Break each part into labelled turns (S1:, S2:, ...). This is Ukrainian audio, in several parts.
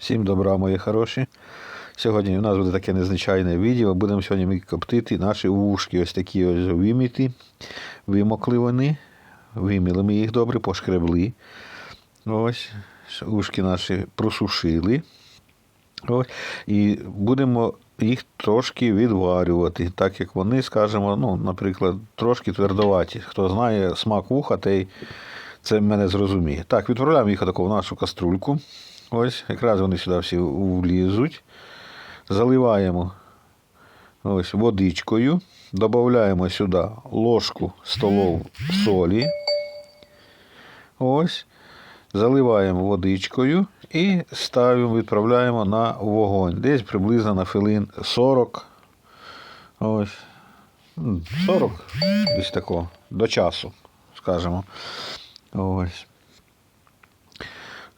S1: Всім добра, мої хороші. Сьогодні у нас буде таке незвичайне відео. Будемо сьогодні коптити наші вушки. Ось такі ось виміті. Вимокли вони. Виміли ми їх добре, пошкребли. Ось. Ушки наші просушили. Ось. І будемо їх трошки відварювати, так як вони, скажімо, ну, наприклад, трошки твердоваті. Хто знає смак вуха, той це мене зрозуміє. Так, відправляємо їх в нашу каструльку. Ось, якраз вони сюди всі влізуть. Заливаємо ось водичкою. Додаємо сюди ложку столову солі. Ось. Заливаємо водичкою і ставимо, відправляємо на вогонь. Десь приблизно на хвилин 40. Ось. 40 десь такого, до часу, скажімо. Ось.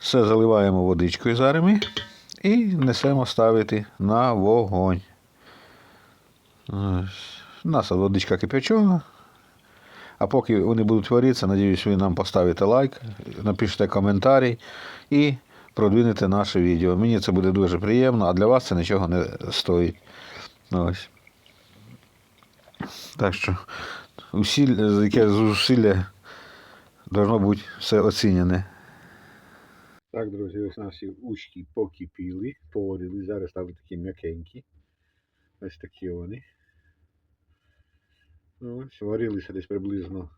S1: Все заливаємо водичкою зараз і несемо ставити на вогонь. У нас водичка кипячена. А поки вони будуть варитися, надіюсь, ви нам поставите лайк, напишете коментарі і продвинете наше відео. Мені це буде дуже приємно, а для вас це нічого не стоїть. Ось. Так що усілля, яке зусилля должно бути все оцінене. Так, друзі, ось наші ушки покипіли, поварили, зараз стали такі м'якенькі. Ось такі вони. Ось, варилися десь приблизно.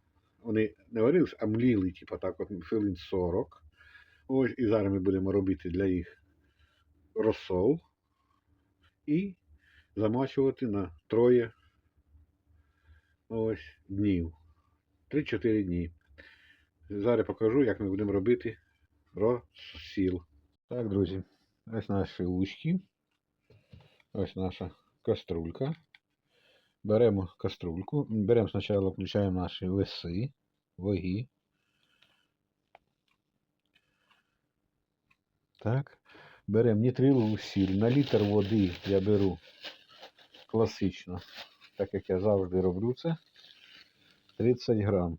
S1: Вони не варилися, а мліли, типу так, от хвилин 40. Ось, і зараз ми будемо робити для їх розсол і замачувати на троє ось днів. 3-4 дні. Зараз покажу, як ми будемо робити розсіл. Так, друзі, ось наші лучки. Ось наша каструлька. Беремо каструльку. Беремо спочатку, включаємо наші веси, ваги. Так. Беремо нітрилову сіль. На літр води я беру класично, так як я завжди роблю це. 30 грам.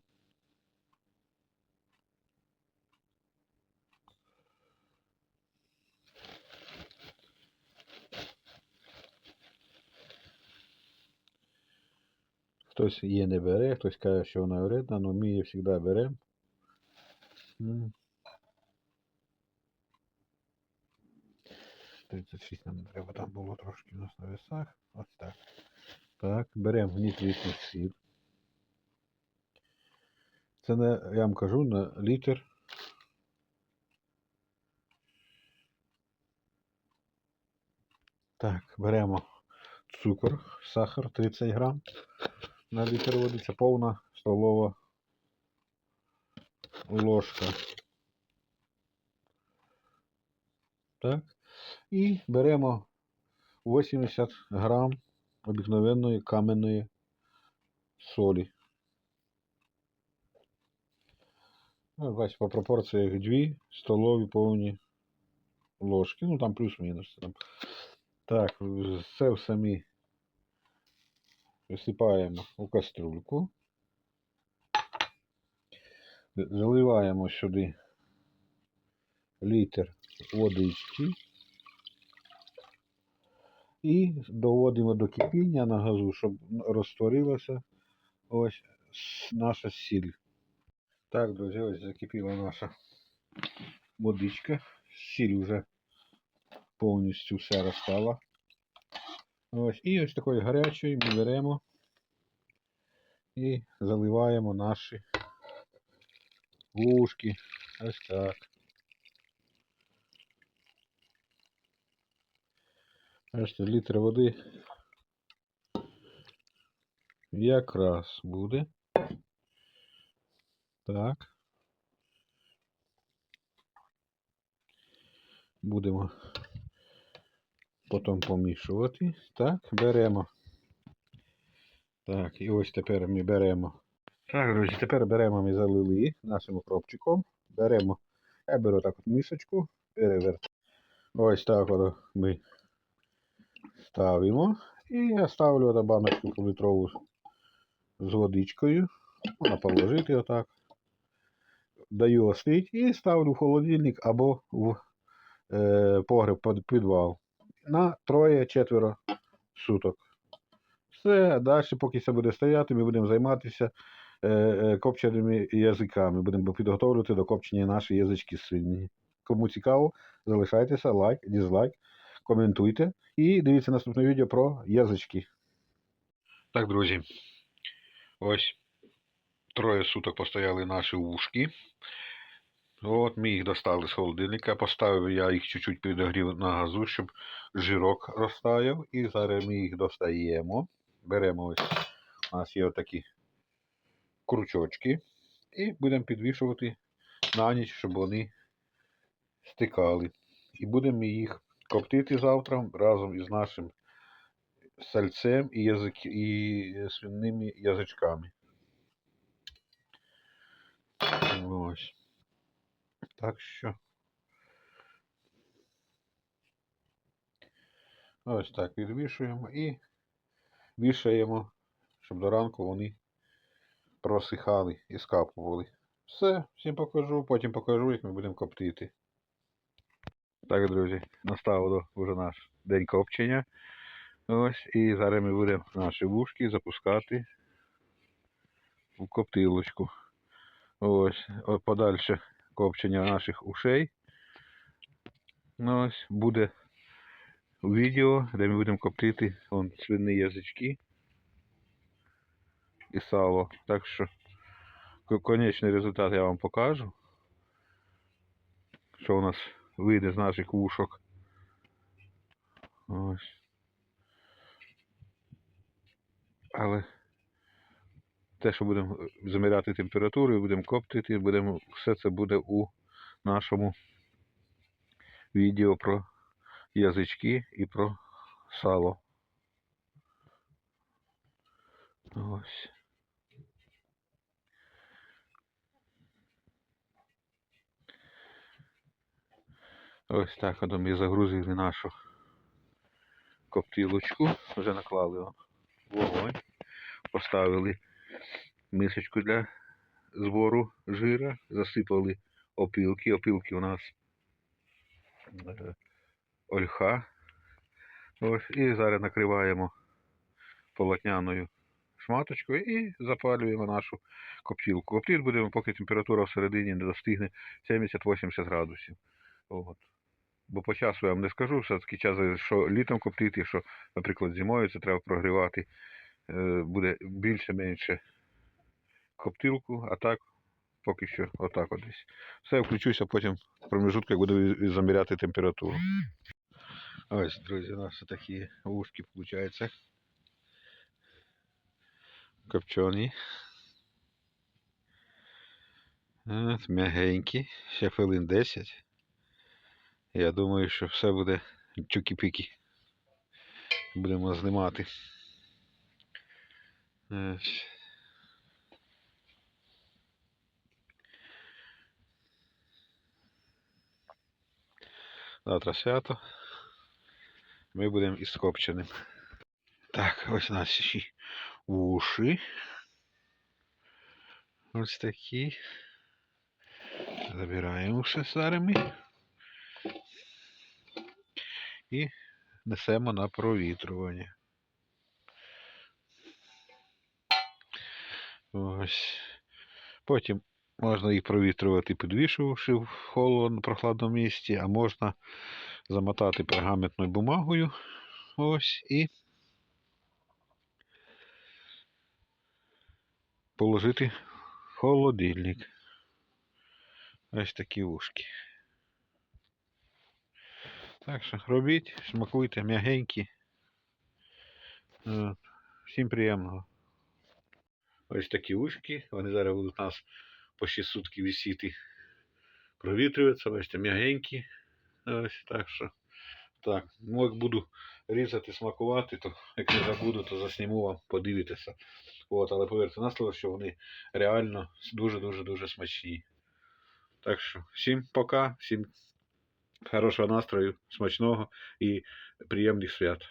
S1: Хтось її не бере, хтось каже, що вона вредна, але ми її завжди беремо. 36 нам треба, там було трошки у нас на весах. Ось так. Так, беремо нітритну сіль. Це не, я вам кажу, на літр. Так, беремо цукор, сахар 30 грам на літр води. Це повна столова ложка. Так. І беремо 80 грам обикновенної кам'яної солі. Ну, бачите, по пропорціях 2 столові повні ложки. Ну там плюс-мінус. Так, це все ми висипаємо у каструльку. Заливаємо сюди літр водички. І доводимо до кипіння на газу, щоб розтворилася ось наша сіль. Так, друзі, ось закипіла наша водичка. Сіль вже повністю все розстала. Ось, і ось такої гарячої ми беремо і заливаємо наші вушки. Ось так. Бачите, літр води якраз буде. Так. Будемо потім помішувати. Так, беремо. Так, і ось тепер ми беремо. Так, друзі, тепер беремо ми залили нашим укропчиком. Беремо, я беру так от мисочку, перевертаю. Ось так от ми ставимо. І я ставлю на баночку політрову з водичкою. Можна положити отак. Даю остить і ставлю в холодильник або в е, погреб під підвал. На троє-четверо суток. Все, далі, поки це буде стояти, ми будемо займатися е, е, копченими язиками. Будемо підготовлювати до копчення наші язички свині. Кому цікаво, залишайтеся, лайк, дізлайк, коментуйте і дивіться наступне відео про язички. Так, друзі, ось троє суток постояли наші ушки. От ми їх достали з холодильника, поставив я їх чуть-чуть підогрів на газу, щоб жирок розтаяв. І зараз ми їх достаємо. Беремо ось, у нас є отакі крючочки. І будемо підвішувати на ніч, щоб вони стикали. І будемо їх коптити завтра разом із нашим сальцем і, язик, і свинними язичками. Ось. Так що. Ось так відвішуємо і вішаємо, щоб до ранку вони просихали і скапували. Все, всім покажу, потім покажу, як ми будемо коптити. Так, друзі, настав вже наш день копчення. Ось, і зараз ми будемо наші вушки запускати в коптилочку. Ось, подальше копчення наших ушей. Ну, ось буде відео, де ми будемо коптити вон, свині язички і сало. Так що конечний результат я вам покажу. Що у нас вийде з наших вушок. Ось. Але те, що будемо заміряти температуру, будемо коптити, будемо, все це буде у нашому відео про язички і про сало. Ось. Ось так от ми загрузили нашу коптилочку, вже наклали вогонь, поставили мисочку для збору жира, засипали опілки. Опілки у нас е, ольха. Ось, і зараз накриваємо полотняною шматочкою і запалюємо нашу коптілку. Коптити будемо, поки температура всередині не достигне 70-80 градусів. От. Бо по часу я вам не скажу, все-таки час, що літом коптити, що, наприклад, зимою це треба прогрівати, е, буде більше-менше коптилку, а так поки що отак от десь. Все, включуся потім в промежутку, як буду заміряти температуру. Ось, друзі, у нас такі вушки, виходить. Копчені. От, м'ягенькі, ще хвилин 10. Я думаю, що все буде чукі-піки. Будемо знімати. Ось. Завтра свято. Ми будемо із копченим. Так, ось наші уші. Ось такі. Забираємо все старими. І несемо на провітрювання. Ось. Потім можна їх провітрювати, підвішувавши в холодно прохладному місці, а можна замотати пергаментною бумагою. Ось і положити в холодильник. Ось такі вушки. Так що робіть, смакуйте, м'ягенькі. Е, Всім приємного. Ось такі ушки. Вони зараз будуть у нас по 6 сутки висіти. Провітрюються, бачите, м'ягенькі. Ось так що. Так, ну як буду різати, смакувати, то як не забуду, то засніму вам, подивитися. От, але повірте на слово, що вони реально дуже-дуже дуже смачні. Так що, всім пока, всім хорошого настрою, смачного і приємних свят.